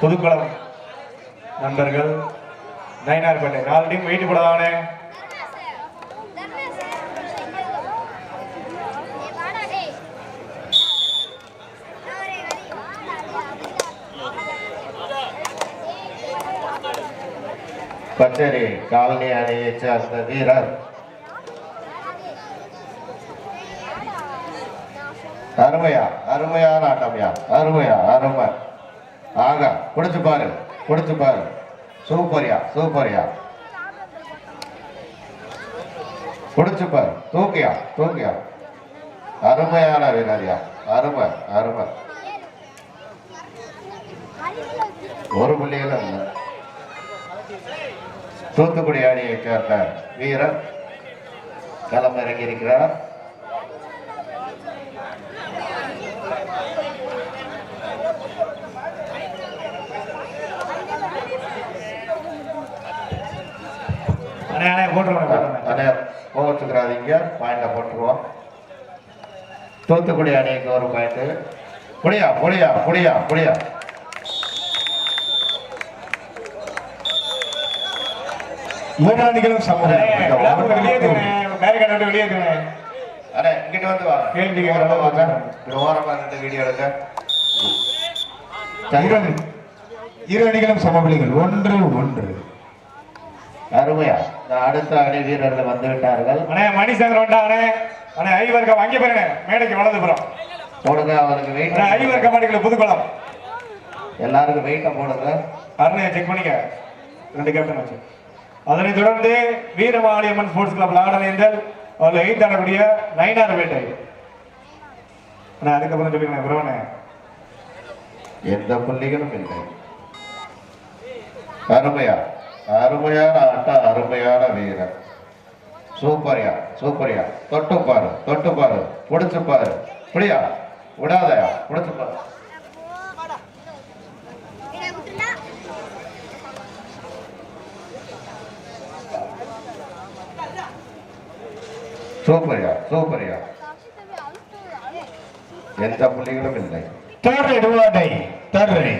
புதுக்குளம் நண்பர்கள் நயினார்பேட்டை நாலு team weight போடலானே பச்சரி காலனி அணியை சேர்ந்த வீரர் அருமையா அருமையான ஆட்டம்யா அருமையா அருமை. ஆக கொடுத்து பாரு கொடுத்து பாரு. சூப்பர்யா சூப்பர்யா கொடுத்து பாரு தூக்கியா தூக்கியா அருமையான வீரரியா அருமை அருமை. ஒரு புள்ளிகளும் இல்லை. தூத்துக்குடி அணியை சேர்ந்த வீரர் களம் இறங்கி இருக்கிறார் அண்ணே அண்ணே கோவச்சுக்கிறாதீங்க பாயிண்ட போட்டுருவோம். தூத்துக்குடி அணிக்கு ஒரு பாயிண்ட் புடியா புடியா இரு அணிகளும் சமநிலை பேரிகார்டு விட்டு வெளியே அண்ணே. இங்கிட்டு வந்து வாங்க கேள்வி கேட்கிற ஓரமா அளவுக்கு வாங்க இங்க ஓரமா நின்று வீடியோ எடுங்க. இரு அணி- இரு அணிகளும் சமவெளிகள் ஒன்று ஒன்று. அருமையா. அடுத்த அணி வீரர்கள் வந்து விட்டார்கள் அண்ணே மணிசங்கர் வந்தானே அண்ணே ஐவர்க்க வாங்கி பாருங்க மேடைக்கு வலது புறம் போடுங்க அவருக்கு வெயிட் ஐவர் கமாடிக்குள்ள புதுக்குளம். எல்லாருக்கும் வெயிட்ட போடுங்க. அருணை செக் பண்ணிக்க. ரெண்டு கேப்டன் வச்சு. அதனைத் தொடர்ந்து வீரமாளியம்மன் ஸ்போர்ட்ஸ் கிளப் லாடனேந்தல் அவர்கள் எயித் ஆடக்கூடிய நைனார் வேட்டை. அண்ணா அதுக்கப்புறம் சொல்லிக்கிறேன் பிரவனே எந்த புள்ளிகளும் இல்லை. அருமையா அருமையான ஆட்டம் அருமையான வீரர். சூப்பர்யா சூப்பர்யா தொட்டு பாரு தொட்டு பாரு. புடிச்சு பாரு. புரியா விடாதயா. புடிச்சு பாரு. சூப்பர்யா சூப்பர்யா எந்த புள்ளிகளும் இல்லை. தர் இடுவாடை தர்றை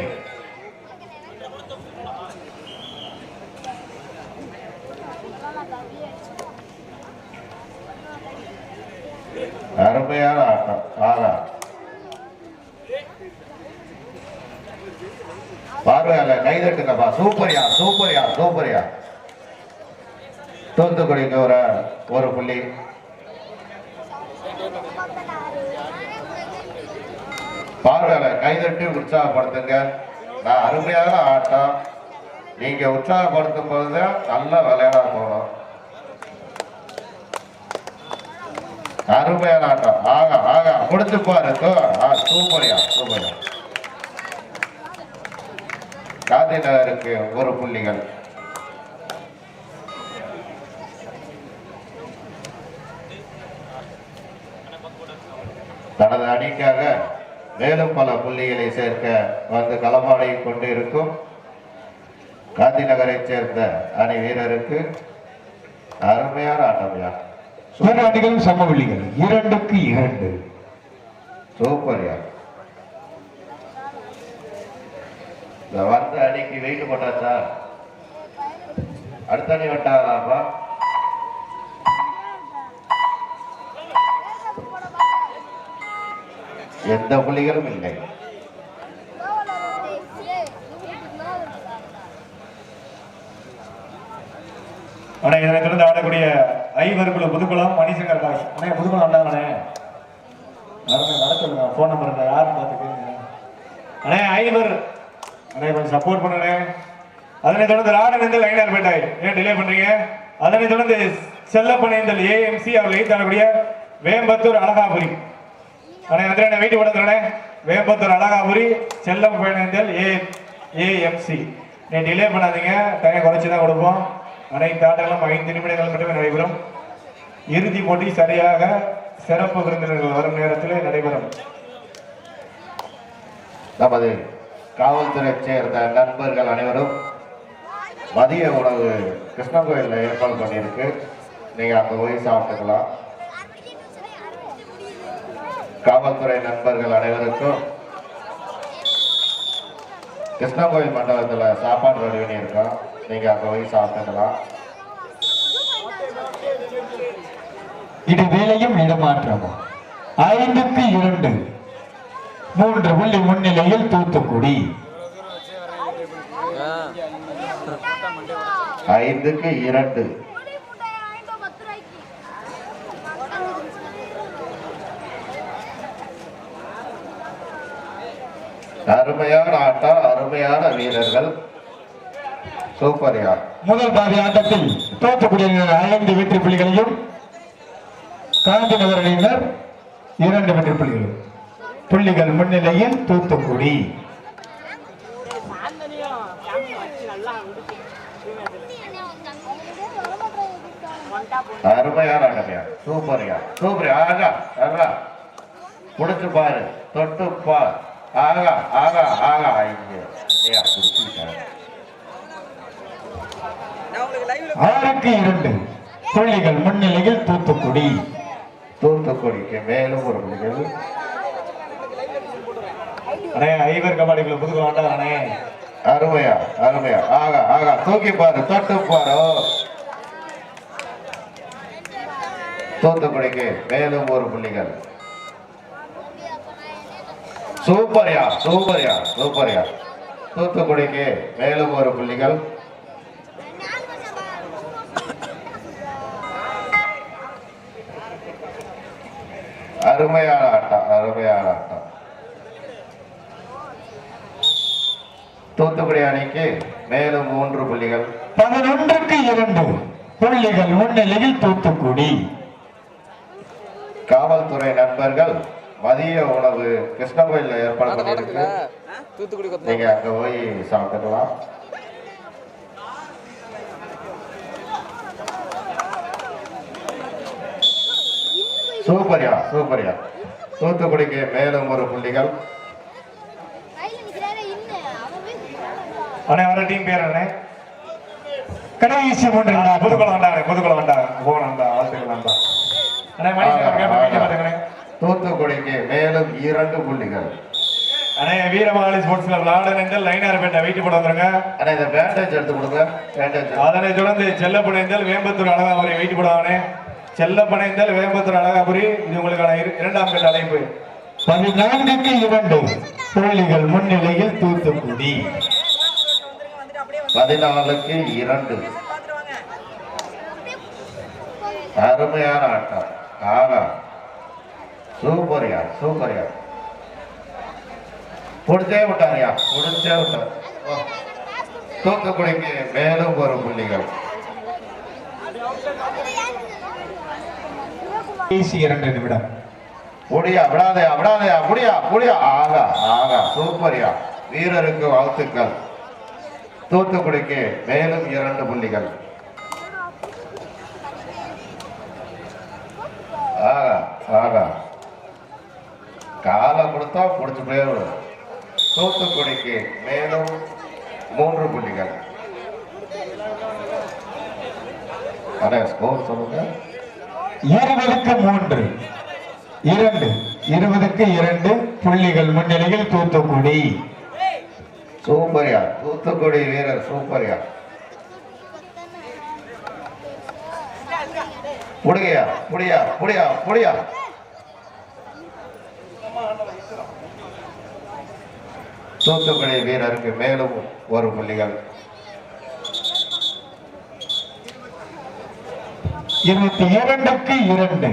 அருமையான ஆட்டம். ஆகா பார்வையால கைதட்டுங்கப்பா சூப்பர்யா சூப்பர்யா சூப்பர்யா. தூத்துக்குடிக்கு ஒரு ஒரு புள்ளி. பார்வையால கைதட்டி உற்சாகப்படுத்துங்க. நான் அருமையான ஆட்டம். நீங்க உற்சாகப்படுத்தும் போது தான் விளையாட போகணும் அருமையான ஆட்டம் ஆகா ஆகா முடிச்சு பாரு சூப்பரியா சூப்பரியா காந்தி நகருக்கு ஒரு புள்ளிகள். தனது அணிக்காக மேலும் பல புள்ளிகளை சேர்க்க வந்து களமாடி கொண்டிருக்கும் காந்தி நகரை சேர்ந்த அணி வீரருக்கு அருமையான ஆட்டம்யா. இரு அணிகளும் சமவெளிகள். இரண்டுக்கு இரண்டு. சூப்பர்யா? இந்த வந்த அணிக்கு வெயிட் போட்டாச்சா? அடுத்த அணி விட்டாங்களாப்பா எந்த புள்ளிகளும் இல்லை. இதனைத் தொடர்ந்து ஆடக்கூடிய ஐவருக்குள்ள புதுக்குளம் மணிசங்கர் பாய். அண்ணே புதுக்குளம் வந்தாங்கண்ணே நடத்துங்க. ஃபோன் நம்பர் இருந்தா யாருன்னு பார்த்து அண்ணே ஐவர். அண்ணே கொஞ்சம் சப்போர்ட் பண்ணுண்ணே அதனைத் தொடர்ந்து ராடனேந்தல் லைனார் பேட்டாய் ஏன் டிலே பண்றீங்க? அதனைத் தொடர்ந்து செல்லப்பனேந்தல் ஏஎம்சி அவர்கள் எய்த் ஆடக்கூடிய வேம்பத்தூர் அழகாபுரி. அண்ணே வந்துடுறேன் வீட்டு போடுறேன் வேம்பத்தூர் அழகாபுரி செல்லம் பயணந்தல் ஏ ஏஎம்சி நீ டிலே பண்ணாதீங்க. டைம் குறைச்சி தான் கொடுப்போம். அனைத்து ஆட்டங்களும் ஐந்து நிமிடங்கள் மட்டுமே நடைபெறும். இறுதி போட்டி சரியாக சிறப்பு விருந்தினர்கள் வரும் நேரத்தில் நடைபெறும். நமது காவல்துறை சேர்ந்த நண்பர்கள் அனைவரும் மதிய உணவு கிருஷ்ணகோயிலில் ஏற்பாடு பண்ணியிருக்கு. நீங்கள் அங்கே போய் சாப்பிட்டுக்கலாம். காவல்துறை நண்பர்கள் அனைவருக்கும் கிருஷ்ண கோயில் மண்டபத்தில் சாப்பாடு ரெடி பண்ணியிருக்கோம். நீங்கள் அங்கே போய் சாப்பிட்டுக்கலாம். இது வேலையும் இடமாற்றமும். ஐந்துக்கு இரண்டு. மூன்று புள்ளி முன்னிலையில் தூத்துக்குடி. ஐந்துக்கு இரண்டு. அருமையான ஆட்டம் அருமையான வீரர்கள். சூப்பர்யா முதல் பாதி ஆட்டத்தில் தூத்துக்குடி அணியினர் ஐந்து வெற்றி புள்ளிகளையும் காந்தி நகர் அணியினர் இரண்டு வெற்றி புள்ளிகளும். புள்ளிகள் முன்னிலையில் தூத்துக்குடி. அருமையான ஆட்டமையா சூப்பர்யா சூப்பர் ஆகா ஆகா. புடிச்சு பாரு. தொட்டு பார் ஆகா ஆகா ஆகா. ஐயா ஆறுக்கு இரண்டு. புள்ளிகள் முன்னிலையில் தூத்துக்குடி. தூத்துக்குடிக்கு மேலும் ஒரு புள்ளிகள் அண்ணே ஐவர் கபாடிக்குள்ள புதுக்குளம் வந்தாங்கண்ணே அருமையா அருமையா. ஆகா ஆகா தூக்கி பாரு தொட்டு பாரு. தூத்துக்குடிக்கு மேலும் ஒரு புள்ளிகள். சூப்பர்யா சூப்பர்யா சூப்பர்யா. தூத்துக்குடிக்கு மேலும் ஒரு புள்ளிகள். அருமையான ஆட்டம் அருமையான ஆட்டம். தூத்துக்குடி அணிக்கு மேலும் மூன்று புள்ளிகள். பதினொன்றுக்கு இரண்டு புள்ளிகள் முன்னிலையில் தூத்துக்குடி. காவல்துறை நண்பர்கள் மதிய உணவு கிருஷ்ணகோயில்ல ஏற்பாடு கொத்த நீங்க அங்க போய் சாப்பிட்டுக்கலாம். சூப்பர்யா சூப்பர்யா தூத்துக்குடிக்கு மேலும் ஒரு புள்ளிகள். அண்ணே வர டீம் பேர் அண்ணே. கடைசி மூன்று அண்ணா. புதுக்குளம் வந்தாங்க புதுக்குளம் வந்தாங்க போகணும் வாழ்த்துக்கள் நண்பா. அண்ணே மணிசங்கர் கேட்ட வீட்டை பாத்துக்கண்ணே தூத்துக்குடிக்கு மேலும் இரண்டு புள்ளிகள். அண்ணே வீரமகாலி ஸ்போர்ட்ஸ் கிளப் லாடன் லைனார்பேட்டை வெயிட்டு போட வந்துருங்க. ஆனா இந்த பேண்டேஜ் எடுத்து கொடுங்க பேண்டேஜ் அதனை தொடர்ந்து செல்லப்பனைந்தல் வேம்பத்தூர் அழகாபுரி வெயிட்டு போடுவானே செல்லப்பனைந்தல் வேம்பத்தூர் அழகாபுரி. இது உங்களுக்கான இரு- இரண்டாம் கட்ட அழைப்பு. பதினான்குக்கு இரண்டு புள்ளிகள் முன்னிலையில் தூத்துக்குடி. பதினாலுக்கு இரண்டு. அருமையான ஆட்டம். ஆகா சூப்பர்யா சூப்பர்யா. புடிச்சே விட்டாருயா? புடிச்சே விட்டார். தூத்துக்குடிக்கு மேலும் ஒரு புள்ளிகள். பேசி இரண்டு நிமிடம். புடியா விடாதயா விடாதயா புடியா புடியா. ஆகா ஆகா சூப்பரியா வீரருக்கு வாழ்த்துக்கள். தூத்துக்குடிக்கு மேலும் இரண்டு புள்ளிகள். ஆகா ஆகா. காலை கொடுத்தா பிடிச்சு போயிடும் தூத்துக்குடிக்கு மேலும் மூன்று புள்ளிகள். அட ஸ்கோர் சொல்லுங்க. இருபதுக்கு மூன்று. இரண்டு. இருபதுக்கு இரண்டு புள்ளிகள் முன்னிலையில் தூத்துக்குடி. சூப்பர்யா. தூத்துக்குடி வீரர் சூப்பர்யா. புடியா புடியா. புடியா. புடியா. தூத்துக்குடி வீரருக்கு மேலும் ஒரு புள்ளிகள். இருபத்தி இரண்டுக்கு இரண்டு.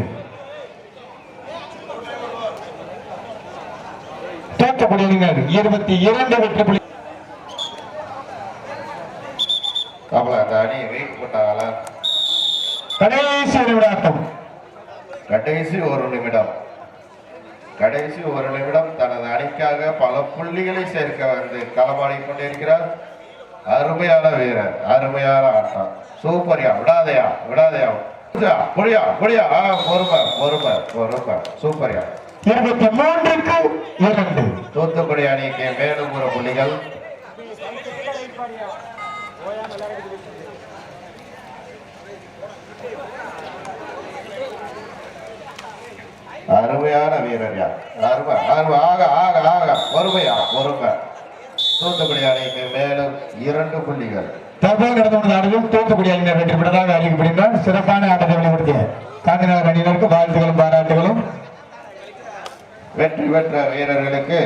தூத்துக்குடி அணியினர் இருபத்தி இரண்டு வெற்றி புள்ளி. கமலா அந்த அணி வெயிட் பண்ணாங்களா கடைசி நிமிடாட்டம் கடைசி ஒரு நிமிடம். கடைசி ஒரு நிமிடம் தனது அணிக்காக பல புள்ளிகளை சேர்க்க வந்து களமாடி கொண்டிருக்கிறார். அருமையான வீரர் அருமையான ஆட்டம். சூப்பர்யா விடாதயா விடாதயா. புடியா புடியா ஆ, பொறுமை பொறுமை பொறுமை சூப்பர்யா. இருபத்தி மூன்றுக்கு இரண்டு. தூத்துக்குடி அணிக்கு மேலும் ஒரு புள்ளிகள். அருமையான வீரர்யா அருமை அருமை. ஆக ஆக ஆக. பொறுமையா பொறுமை. தூத்துக்குடி அணிக்கு மேலும் இரண்டு புள்ளிகள். தற்போது நடந்து கொண்ட ஆட்டத்தில் தூத்துக்குடி அணியினர் வெற்றி பெற்றதாக அறிவிக்கப்படுகிறார் சிறப்பான ஆட்டத்தை வெளிப்படுத்திய காந்திநகர் அணியினருக்கு வாழ்த்துகளும் பாராட்டுகளும். வெற்றி பெற்ற வீரர்களுக்கு